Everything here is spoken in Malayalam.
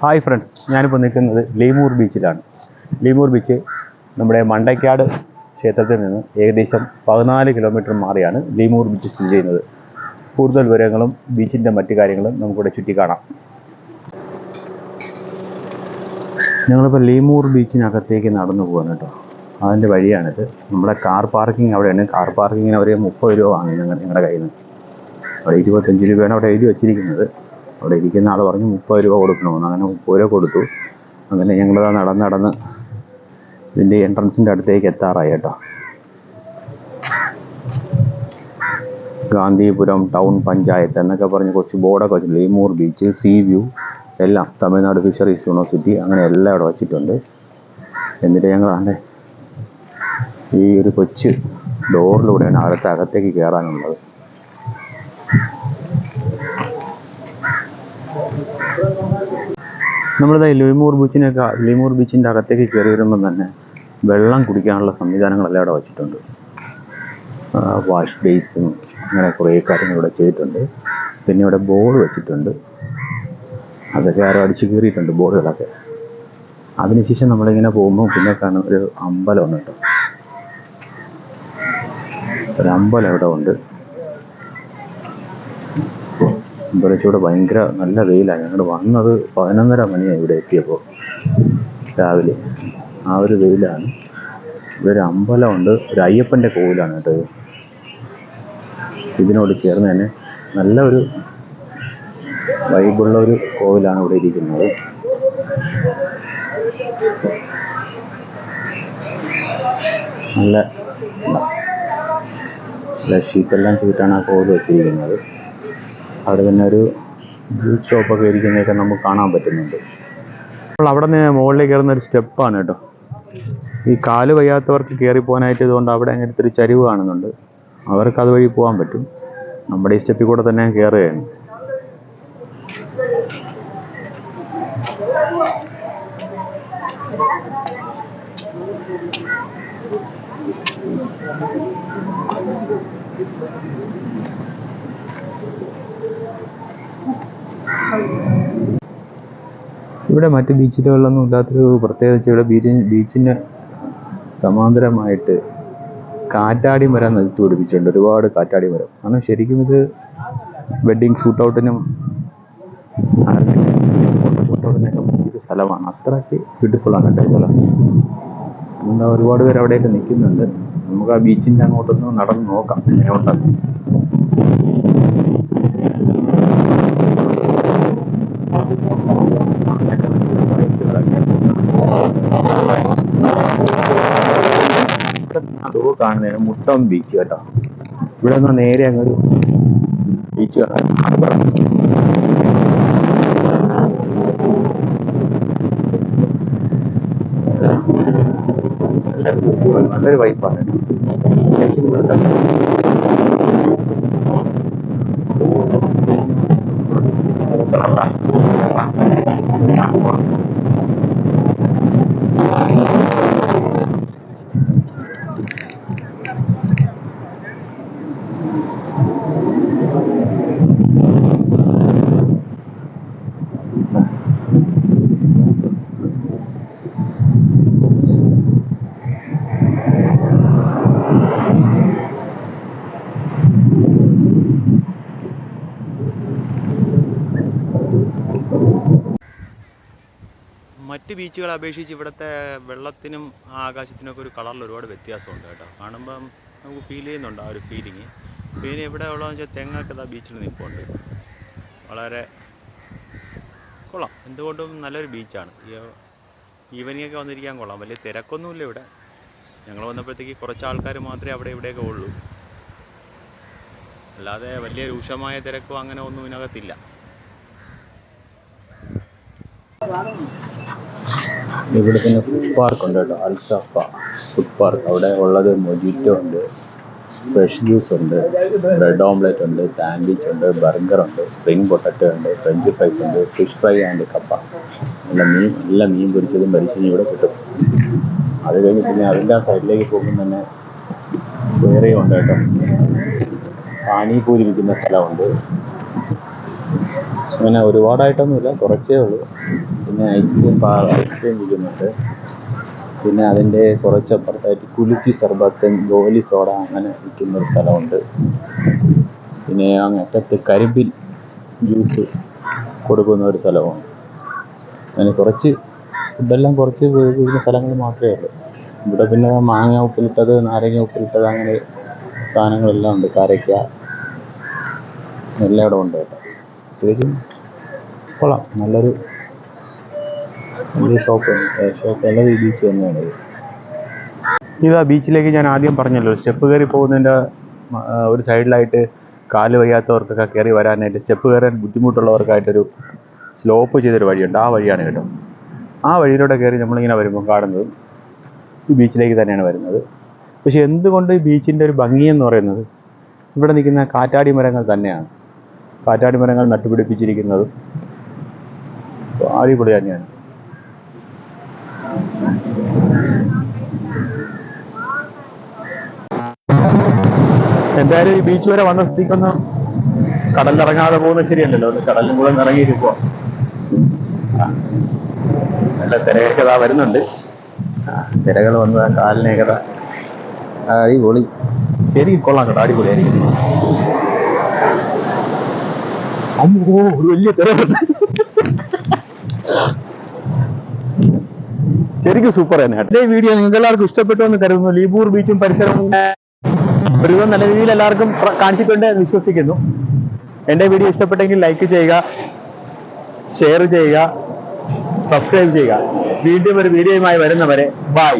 ഹായ് ഫ്രണ്ട്സ് ഞാനിപ്പോൾ നിൽക്കുന്നത് ലീമൂർ ബീച്ചിലാണ്. ലീമൂർ ബീച്ച് നമ്മുടെ മണ്ടയ്ക്കാട് ക്ഷേത്രത്തിൽ നിന്ന് ഏകദേശം പതിനാല് കിലോമീറ്റർ മാറിയാണ് ലീമൂർ ബീച്ച് സ്ഥിതി ചെയ്യുന്നത്. കൂടുതൽ വിവരങ്ങളും ബീച്ചിന്റെ മറ്റു കാര്യങ്ങളും നമുക്കിവിടെ ചുറ്റി കാണാം ഞങ്ങളിപ്പോൾ ലീമൂർ ബീച്ചിനകത്തേക്ക് നടന്നു പോകാൻ കേട്ടോ. അതിന്റെ വഴിയാണിത്. നമ്മുടെ കാർ പാർക്കിംഗ് അവിടെയാണ്. കാർ പാർക്കിങ്ങിന് അവർ മുപ്പത് രൂപ വാങ്ങി ഞങ്ങളുടെ കയ്യിൽ നിന്ന് അവിടെ ഇരുപത്തഞ്ച് രൂപയാണ് അവിടെ എഴുതി വെച്ചിരിക്കുന്നത്. അവിടെ ഇരിക്കുന്ന ആൾ പറഞ്ഞു മുപ്പത് രൂപ കൊടുക്കണമെന്ന് അങ്ങനെ മുപ്പത് രൂപ കൊടുത്തു. അങ്ങനെ ഞങ്ങളിതാ നടന്ന് നടന്ന് ഇതിന്റെ എൻട്രൻസിന്റെ അടുത്തേക്ക് എത്താറായി കേട്ടോ. ഗാന്ധിപുരം ടൗൺ പഞ്ചായത്ത് എന്നൊക്കെ പറഞ്ഞ് കുറച്ച് ബോർഡൊക്കെ വെച്ചിട്ടുണ്ട്. ലീമൂർ ബീച്ച് സീ വ്യൂ എല്ലാം തമിഴ്നാട് ഫിഷറീസ് യൂണിവേഴ്സിറ്റി അങ്ങനെ എല്ലാം അവിടെ വെച്ചിട്ടുണ്ട്. എന്നിട്ട് ഞങ്ങൾ അതിന്റെ ഈ ഒരു കൊച്ച് ഡോറിലൂടെയാണ് അകത്ത് അകത്തേക്ക് കയറാനുള്ളത്. നമ്മളിത് ലൂമൂർ ബീച്ചിനൊക്കെ ലൂമൂർ ബീച്ചിന്റെ അകത്തേക്ക് കയറി വരുമ്പം തന്നെ വെള്ളം കുടിക്കാനുള്ള സംവിധാനങ്ങളെല്ലാം അവിടെ വച്ചിട്ടുണ്ട്. വാഷ് ബേസും അങ്ങനെ കുറേ കാര്യങ്ങൾ ഇവിടെ ചെയ്തിട്ടുണ്ട്. പിന്നെ ഇവിടെ ബോൾ വെച്ചിട്ടുണ്ട്. അതൊക്കെ ആരോ അടിച്ച് കീറിയിട്ടുണ്ട് ബോർഡുകളൊക്കെ അതിനുശേഷം നമ്മളിങ്ങനെ പോകുമ്പോൾ പിന്നെ കാണുന്ന ഒരു അമ്പലമാണ് കേട്ടോ. ഒരു അമ്പലം ഇവിടെ ഉണ്ട്. അമ്പലച്ചൂടെ ഭയങ്കര നല്ല വെയിലാണ്. ഞങ്ങൾ വന്നത് പതിനൊന്നര മണിയായി ഇവിടെ എത്തിയപ്പോൾ രാവിലെ. ആ ഒരു വെയിലാണ്. ഇവിടെ ഒരു അമ്പലമുണ്ട് ഒരു അയ്യപ്പന്റെ കോവിലാണ് കേട്ടോ ഇതിനോട് ചേർന്ന് തന്നെ നല്ല ഒരു വൈബുള്ള ഒരു കോവിലാണ് ഇവിടെ ഇരിക്കുന്നത്. നല്ല ഷീറ്റെല്ലാം ചെയ്തിട്ടാണ് ആ കോവിൽ വെച്ചിരിക്കുന്നത്. അവിടെ തന്നെ ഒരു ജ്യൂസ് ഷോപ്പൊക്കെ ഇരിക്കുന്നതൊക്കെ നമുക്ക് കാണാൻ പറ്റുന്നുണ്ട്. അപ്പോൾ അവിടെ നിന്ന് മുകളിലേക്ക് കയറുന്ന ഒരു സ്റ്റെപ്പാണ് കേട്ടോ. ഈ കാൽ വയ്യാത്തവർക്ക് കയറി പോകാനായിട്ട് ഇതുകൊണ്ട് അവിടെ അങ്ങനത്തെ ചരിവ് കാണുന്നുണ്ട്. അവർക്ക് അതുവഴി പോകാൻ പറ്റും. നമ്മുടെ ഈ സ്റ്റെപ്പിൽ കൂടെ തന്നെ കയറുകയാണ്. ഇവിടെ മറ്റ് ബീച്ചിലെ വെള്ളമൊന്നും ഇല്ലാത്തൊരു പ്രത്യേകിച്ച് ഇവിടെ ബീച്ചി ബീച്ചിന് സമാന്തരമായിട്ട് കാറ്റാടി മരം നിലത്ത് പിടിപ്പിച്ചിട്ടുണ്ട്. ഒരുപാട് കാറ്റാടി മരം. കാരണം ശരിക്കും ഇത് വെഡ്ഡിങ് ഷൂട്ട് ഔട്ടിനും ഒരു സ്ഥലമാണ്. അത്രയ്ക്ക് ബ്യൂട്ടിഫുൾ ആണ് കേട്ടോ സ്ഥലം. എന്താ ഒരുപാട് പേര് അവിടെയൊക്കെ നിൽക്കുന്നുണ്ട്. നമുക്ക് ആ ബീച്ചിന്റെ അങ്ങോട്ടൊന്ന് നടന്ന് നോക്കാം. എങ്ങനെയുണ്ടെന്ന് അതോ കാണുന്നതിന് മുട്ടം ബീച്ച് കേട്ടോ. ഇവിടെ നിന്ന് നേരെ അങ്ങൊരു ബീച്ച് കാണാം. നല്ല- നല്ലൊരു വൈപ്പാണ് മറ്റ് ബീച്ചുകളെ അപേക്ഷിച്ച് ഇവിടുത്തെ വെള്ളത്തിനും ആകാശത്തിനൊക്കെ ഒരു കളറിൽ ഒരുപാട് വ്യത്യാസമുണ്ട് കേട്ടോ. കാണുമ്പം നമുക്ക് ഫീൽ ചെയ്യുന്നുണ്ട് ആ ഒരു ഫീലിങ് പിന്നെ ഇവിടെ ഉള്ളതെന്ന് വെച്ചാൽ തെങ്ങൊക്കെ ആ ബീച്ചിൽ നിൽപ്പുണ്ട്. വളരെ കൊള്ളാം. എന്തുകൊണ്ടും നല്ലൊരു ബീച്ചാണ്. ഈവനിങ് ഒക്കെ വന്നിരിക്കാൻ കൊള്ളാം. വലിയ തിരക്കൊന്നുമില്ല ഇവിടെ. ഞങ്ങൾ വന്നപ്പോഴത്തേക്ക് കുറച്ച് ആൾക്കാർ മാത്രമേ അവിടെ ഇവിടെയൊക്കെ ഉള്ളൂ. അല്ലാതെ വലിയ രൂക്ഷമായ തിരക്കോ അങ്ങനെ ഒന്നും ഇതിനകത്തില്ല. ഇവിടെ പിന്നെ ഫുഡ് പാർക്ക് ഉണ്ട് കേട്ടോ. അൽസഫ ഫുഡ് പാർക്ക് അവിടെ ഉള്ളത് മൊജിറ്റോ ഉണ്ട് ഫ്രഷ് ജ്യൂസ് ഉണ്ട് ബ്രെഡ് ഓംലെറ്റ് ഉണ്ട് സാൻഡ്വിച്ച് ഉണ്ട് ബർഗർ ഉണ്ട് സ്പ്രിംഗ് പൊട്ടറ്റോ ഉണ്ട് ഫ്രഞ്ച് ഫ്രൈസ് ഉണ്ട് ഫിഷ് ഫ്രൈ ആൻഡ് കപ്പ. നല്ല മീൻ നല്ല മീൻ പൊരിച്ചതും മരിച്ചതും ഇവിടെ കിട്ടും. അത് കഴിഞ്ഞ് പിന്നെ അതിന്റെ സൈഡിലേക്ക് പോകുമ്പോൾ തന്നെ വേറെയും ഉണ്ട് കേട്ടോ. പാനിപൂരി വിൽക്കുന്ന സ്ഥലമുണ്ട്. അങ്ങനെ ഒരുപാടായിട്ടൊന്നുമില്ല കുറച്ചേ ഉള്ളൂ. പിന്നെ ഐസ്ക്രീം പാ ഐസ്ക്രീം വിൽക്കുന്നുണ്ട് പിന്നെ അതിന്റെ കുറച്ചപ്പുറത്തായിട്ട് കുലുക്കി സർബത്ത് ഗോലി സോഡ അങ്ങനെ വിൽക്കുന്ന ഒരു സ്ഥലമുണ്ട്. പിന്നെ അങ്ങറ്റത്ത് കരിമ്പിൽ ജ്യൂസ് കൊടുക്കുന്ന ഒരു സ്ഥലമാണ് അങ്ങനെ കുറച്ച് ഫുഡെല്ലാം കുറച്ച് വിൽക്കുന്ന സ്ഥലങ്ങൾ മാത്രമേ ഉള്ളൂ. ഇവിടെ പിന്നെ മാങ്ങ ഉപ്പിലിട്ടത് നാരങ്ങ ഉപ്പിലിട്ടത് അങ്ങനെ സാധനങ്ങളെല്ലാം ഉണ്ട്. കാരയ്ക്ക എല്ലാം ഇവിടെ ഉണ്ട് കേട്ടോ. അത്യാവശ്യം കൊള്ളാം. നല്ലൊരു നല്ലൊരു ഷോപ്പ് ഷോപ്പ് നല്ലൊരു ബീച്ച് തന്നെയാണ് ഇത്. ഇതാ ബീച്ചിലേക്ക് ഞാൻ ആദ്യം പറഞ്ഞല്ലോ സ്റ്റെപ്പ് കയറി പോകുന്നതിന്റെ ഒരു സൈഡിലായിട്ട് കാൽ വയ്യാത്തവർക്കൊക്കെ കയറി വരാനായിട്ട് സ്റ്റെപ്പ് കയറാൻ ബുദ്ധിമുട്ടുള്ളവർക്കായിട്ടൊരു സ്ലോപ്പ് ചെയ്തൊരു വഴിയുണ്ട്. ആ വഴിയാണ് കേട്ടോ ആ വഴിയിലൂടെ കയറി നമ്മളിങ്ങനെ വരുമ്പോൾ കാണുന്നത് ഈ ബീച്ചിലേക്ക് തന്നെയാണ് വരുന്നത്. പക്ഷെ എന്തുകൊണ്ട് ഈ ബീച്ചിന്റെ ഒരു ഭംഗിയെന്ന് പറയുന്നത്? ഇവിടെ നിൽക്കുന്ന കാറ്റാടി മരങ്ങൾ തന്നെയാണ്. കാറ്റാടി മരങ്ങൾ നട്ടുപിടിപ്പിച്ചിരിക്കുന്നത് അടിപൊളി തന്നെയാണ്. എന്തായാലും ഈ ബീച്ച് വരെ വന്ന സ്ഥിതിക്കൊന്ന് കടലിറങ്ങാതെ പോകുന്നത് ശരിയല്ലല്ലോ. കടലിലും കൂടെ ഇറങ്ങിയിരിക്കുക നല്ല തിരയൊക്കെ വരുന്നുണ്ട്. തിരകൾ വന്ന് ദാ അടിപൊളി. ശരിക്കും കൊള്ളാം കേട്ടോ. അടിപൊളിയായിരിക്കും. അമ്മോ ഒരു വലിയ തിര വരുന്നു. ശരിക്കും സൂപ്പർ തന്നെ അതേ വീഡിയോ നിങ്ങൾക്ക് എല്ലാവർക്കും ഇഷ്ടപ്പെട്ടു എന്ന് കരുതുന്നു. ലീബൂർ ബീച്ചും പരിസരവും ഒരുവിധം നല്ല രീതിയിൽ എല്ലാവർക്കും കാണിച്ചിട്ടുണ്ട് എന്ന് വിശ്വസിക്കുന്നു. എന്റെ വീഡിയോ ഇഷ്ടപ്പെട്ടെങ്കിൽ ലൈക്ക് ചെയ്യുക ഷെയർ ചെയ്യുക സബ്സ്ക്രൈബ് ചെയ്യുക. വീണ്ടും ഒരു വീഡിയോയുമായി വരുന്നവരെ ബൈ